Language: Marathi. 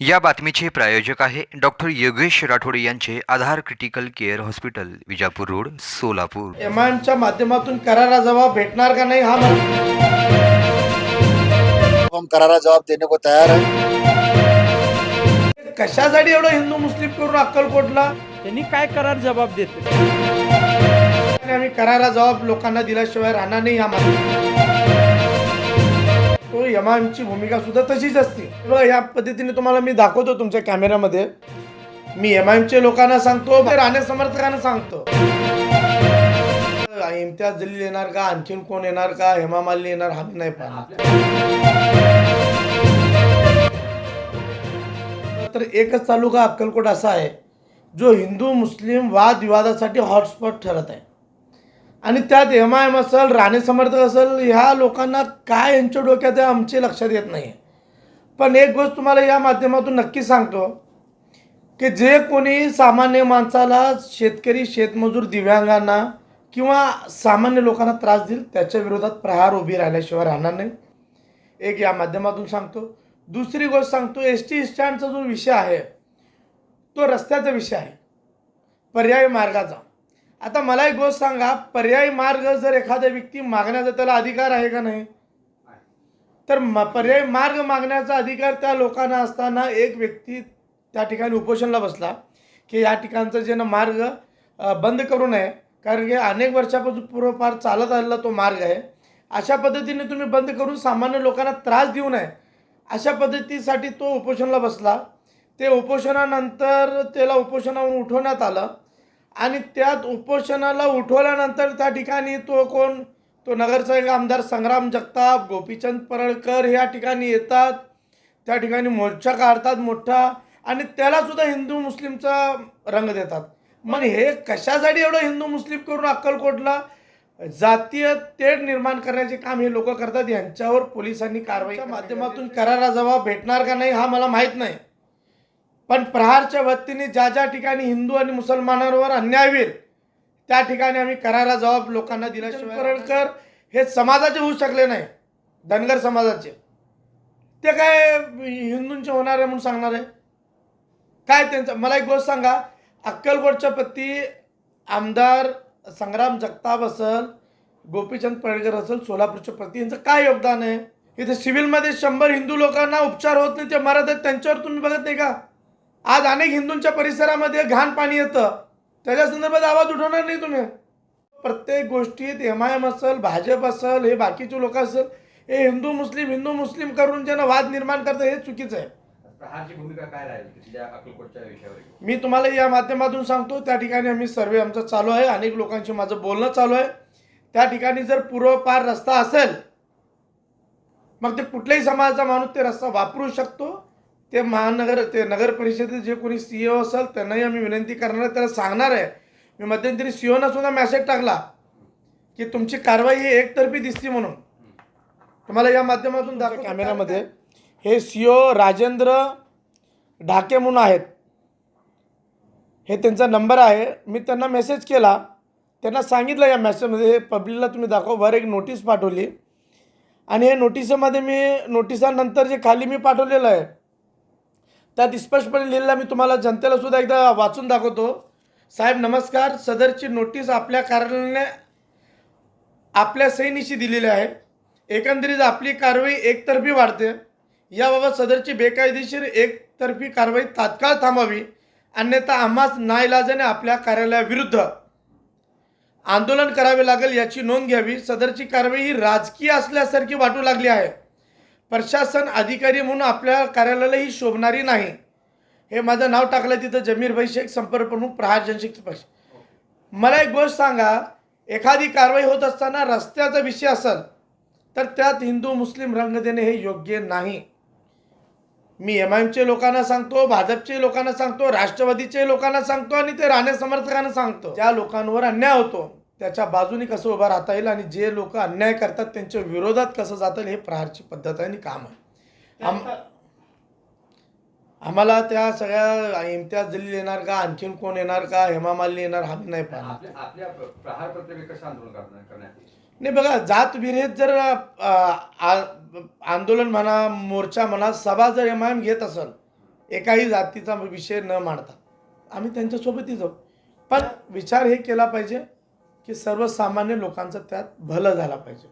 या बातमीचे प्रायोजक आहे डॉक्टर योगेश राठोड यांचे Aadhar critical care hospital Vijapur road Solapur. M I एमच्या माध्यमातून करारा जबाब भेटणार का नाही हा मला हम करारा जवाब देने को तैयार है। कशासाठी एवढं हिंदू मुस्लिम करून अक्कलकोटला त्यांनी काय करार जबाब देते आणि आम्ही करारा जबाब लोकांना दिल्याशिवाय राहणार नाही आम्हाला तो यमांची भूमिका सुद्धा तशीच असते. बघा या पद्धतीने तुम्हाला मी दाखवतो तुमच्या कॅमेऱ्यामध्ये. मी एमआयएमच्या लोकांना सांगतो राणे समर्थकांना सांगतो. इम्तियाज जलील येणार का? आणखीन कोण येणार का? हेमा मालिनी येणार? हा मी नाही पाहणार. तर एकच तालुका अक्कलकोट असा आहे जो हिंदू मुस्लिम वादविवादासाठी हॉटस्पॉट ठरत आहे. आणि त्यात एम आय एम असेल राणे समर्थक असेल ह्या लोकांना काय यांच्या डोक्यात आहे आमचे लक्षात येत नाही. पण एक गोष्ट तुम्हाला या माध्यमातून नक्की सांगतो की जे कोणी सामान्य माणसाला शेतकरी शेतमजूर दिव्यांगांना किंवा सामान्य लोकांना त्रास देईल त्याच्या विरोधात प्रहार उभी राहिल्याशिवाय राहणार नाही. एक या माध्यमातून सांगतो. दुसरी गोष्ट सांगतो एस टी स्टँडचा जो विषय आहे तो रस्त्याचा विषय आहे. पर्यायी मार्गाचा. आता मला एक गोष्ट सांगा पर्यायी मार्ग जर एखाद्या व्यक्ती मागण्याचा त्याला अधिकार आहे का नाही? तर म पर्यायी मार्ग मागण्याचा अधिकार त्या लोकांना असताना एक व्यक्ती त्या ठिकाणी उपोषणला बसला की या ठिकाणचं जे ना मार्ग बंद करू नये कारण की अनेक वर्षापासून पूर्वपार चालत आलेला तो मार्ग आहे. अशा पद्धतीने तुम्ही बंद करून सामान्य लोकांना त्रास देऊ नये. अशा पद्धतीसाठी तो उपोषणला बसला. ते उपोषणानंतर त्याला उपोषणावरून उठवण्यात आलं. आणि त्यात उपोषणाला उठवल्यानंतर त्या ठिकाणी तो कोण? तो नगरसेवक आमदार संग्राम जगताप गोपीचंद परळकर हे या ठिकाणी येतात. त्या ठिकाणी मोर्चा काढतात मोठा आणि त्याला सुद्धा हिंदू मुस्लिमचा रंग देतात. मग हे कशासाठी एवढं हिंदू मुस्लिम करून अक्कलकोटला जातीय तेढ निर्माण करण्याचे काम हे लोक करतात. यांच्यावर पोलिसांनी कारवाईच्या माध्यमातून करारा जबाब भेटणार का नाही हा मला माहीत नाही. पण प्रहारच्या वतीने ज्या ज्या ठिकाणी हिंदू आणि मुसलमानांवर अन्याय होईल त्या ठिकाणी आम्ही करारा जबाब लोकांना दिल्याशिवाय परळकर हे समाजाचे होऊ शकले नाही धनगर समाजाचे. ते काय हिंदूंचे होणार आहे म्हणून सांगणार आहे? काय त्यांचं? मला एक गोष्ट सांगा अक्कलकोटच्या पत्ती आमदार संग्राम जगताप असेल गोपीचंद पडळकर असेल सोलापूरच्या प्रती यांचं काय योगदान आहे? इथे सिव्हिलमध्ये शंभर हिंदू लोकांना उपचार होत नाही ते मरत आहेत त्यांच्यावर तुम्ही बघत नाही का? आज अनेक हिंदूंच्या परिसरामध्ये घाण पाणी येतं. त्याच्या संदर्भात आवाज उठवणार नाही तुम्ही. प्रत्येक गोष्टीत एम आय एम असेल भाजप असेल हे बाकीचे लोक असेल हे हिंदू मुस्लिम हिंदू मुस्लिम करून ज्यांना वाद निर्माण करतं हे चुकीचं आहे. भूमिका काय राहील? मी तुम्हाला या माध्यमातून सांगतो त्या ठिकाणी आम्ही सर्वे आमचा चालू आहे. अनेक लोकांशी माझं बोलणं चालू आहे. त्या ठिकाणी जर पूर्वपार रस्ता असेल मग ते कुठल्याही समाजाचा माणूस ते रस्ता वापरू शकतो. ते महानगर ते नगर परिषदेत जे कोणी सी ओ असेल त्यांनाही आम्ही विनंती करणार आहे, त्याला सांगणार आहे. मी मध्यंतरी सी ओना सुद्धा मेसेज टाकला की तुमची कारवाई ही एकतर्फी दिसती म्हणून. तुम्हाला या माध्यमातून दाखव कॅमेऱ्यामध्ये हे सी ओ राजेंद्र ढाके म्हणून आहेत. हे त्यांचा नंबर आहे. मी त्यांना मेसेज केला. त्यांना सांगितलं या मेसेजमध्ये हे पब्लिकला तुम्ही दाखव. वर एक नोटीस पाठवली. आणि हे नोटिसमध्ये मी नोटिसानंतर जे खाली मी पाठवलेलं आहे त्यात स्पष्टपणे लिहिलेला मी तुम्हाला जनतेला सुद्धा एकदा वाचून दाखवतो. साहेब नमस्कार. सदरची नोटीस आपल्या कार्यालयाने आपल्या सैनिशी दिलेली आहे. एकंदरीत आपली कारवाई एकतर्फी वाढते. याबाबत सदरची बेकायदेशीर एकतर्फी कारवाई तात्काळ थांबावी. अन्यथा आम्हाच नाईलाजाने आपल्या कार्यालयाविरुद्ध आंदोलन करावे लागेल याची नोंद घ्यावी. सदरची कारवाई ही राजकीय असल्यासारखी वाटू लागली आहे. प्रशासन अधिकारी म्हणून आपल्या कार्यालयाला ही शोभणारी नाही. हे माझं नाव टाकलं तिथं जमीर भाई शेख संपर्क प्रमुख प्रहार जनशक्ती पक्ष. मला एक गोष्ट सांगा एखादी कारवाई होत असताना रस्त्याचा विषय असेल तर त्यात हिंदू मुस्लिम रंग देणे हे योग्य नाही. मी एम आय एमचे लोकांना सांगतो भाजपचे लोकांना सांगतो राष्ट्रवादीचे लोकांना सांगतो आणि ते राणे समर्थकांना सांगतो. ज्या लोकांवर अन्याय होतो त्याच्या बाजूने कसं उभं राहता येईल आणि जे लोक अन्याय करतात त्यांच्या विरोधात कसं जाता येईल हे प्रहारची पद्धत आहे आणि काम आहे. आम आम्हाला त्या सगळ्या इम्तियाज जलील येणार का? आणखीन कोण येणार का? हेमा मालिनी येणार? हा नाही पाहणार. नाही बघा जात विरहित जर आंदोलन म्हणा मोर्चा म्हणा सभा जर एम आय एम घेत असेल एकाही जातीचा विषय न मांडता आम्ही त्यांच्यासोबतही जाऊ. पण विचार हे केला पाहिजे की सर्वसामान्य लोकांचं त्यात भलं झाला पाहिजे.